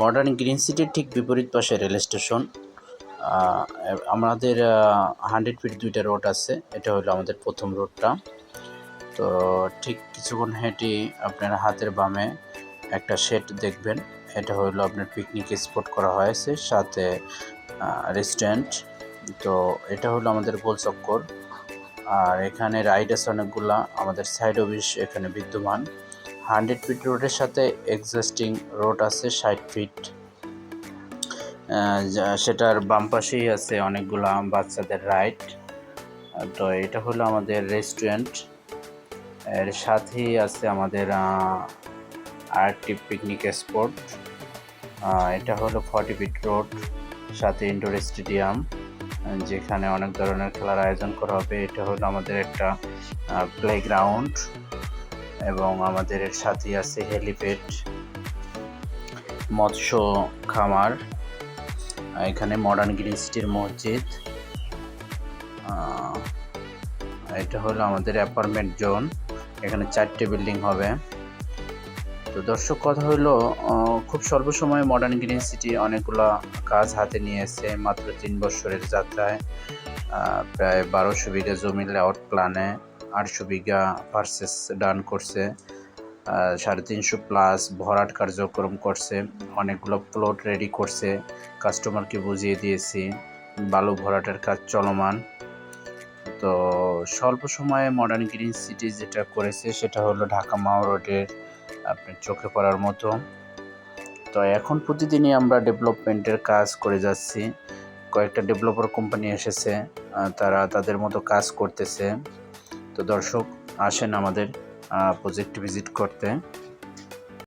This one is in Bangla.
মডার্ন গ্রিন সিটির ঠিক বিপরীত পাশে রেল স্টেশন। আমাদের হান্ড্রেড ফিট দুইটা রোড আছে। এটা হলো আমাদের প্রথম রোডটা। তো ঠিক কিছুক্ষণ হেঁটে আপনার হাতের বামে একটা শেড দেখবেন। এটা হলো আপনার পিকনিক স্পট করা হয়েছে। সাথে রেস্টুরেন্ট তো এটা হলো আমাদের গোল চক্কর আর এখানে রাইড আছে অনেকগুলা। আমাদের সাইড অফিস এখানে বিদ্যমান। হান্ড্রেড ফিট রোডের সাথে এক্সিস্টিং রোড আছে, ষাট ফিট। সেটার বাম পাশেই আছে অনেকগুলা বাচ্চাদের রাইড তো এটা হলো আমাদের রেস্টুরেন্টের সাথেই আছে আমাদের আরেকটি পিকনিক স্পট এটা হলো ফর্টি ফিট রোড সাথে ইনডোর স্টেডিয়াম যেখানে অনেক ধরনের খেলার আয়োজন করা হবে। এটা হলো আমাদের একটা প্লেগ্রাউন্ড এবং আমাদের সাথেই আছে হেলিপ্যাড, মৎস্য খামার, এখানে মডার্ন গ্রিন সিটির মসজিদ এটা হলো আমাদের অ্যাপার্টমেন্ট জোন এখানে চারটে বিল্ডিং হবে। তো দর্শক, কথা হলো খুব স্বল্প সময়ে মডার্ন গ্রিন সিটি অনেকগুলা কাজ হাতে নিয়েছে মাত্র তিন বছরের যাত্রায় প্রায় বারোশো বিঘা জমি লেআউট প্ল্যানে আটশো বিঘা পার্সেস ডান করছে সাড়ে তিনশো প্লাস ভরাট কার্যক্রম করছে, অনেকগুলো প্লট রেডি করছে কাস্টমারকে বুঝিয়ে দিয়েছি, বালু ভরাটের কাজ চলমান। তো স্বল্প সময়ে মডার্ন গ্রিন সিটি যেটা করেছে সেটা হলো ঢাকা মাও রোডের আপনার চোখে পড়ার মতো। তো এখন প্রতিদিনই আমরা ডেভেলপমেন্টের কাজ করে যাচ্ছি। কয়েকটা ডেভেলপার কোম্পানি এসেছে তারা তাদের মতো কাজ করতেছে। তো দর্শক আসেন আমাদের প্রজেক্ট ভিজিট করতে।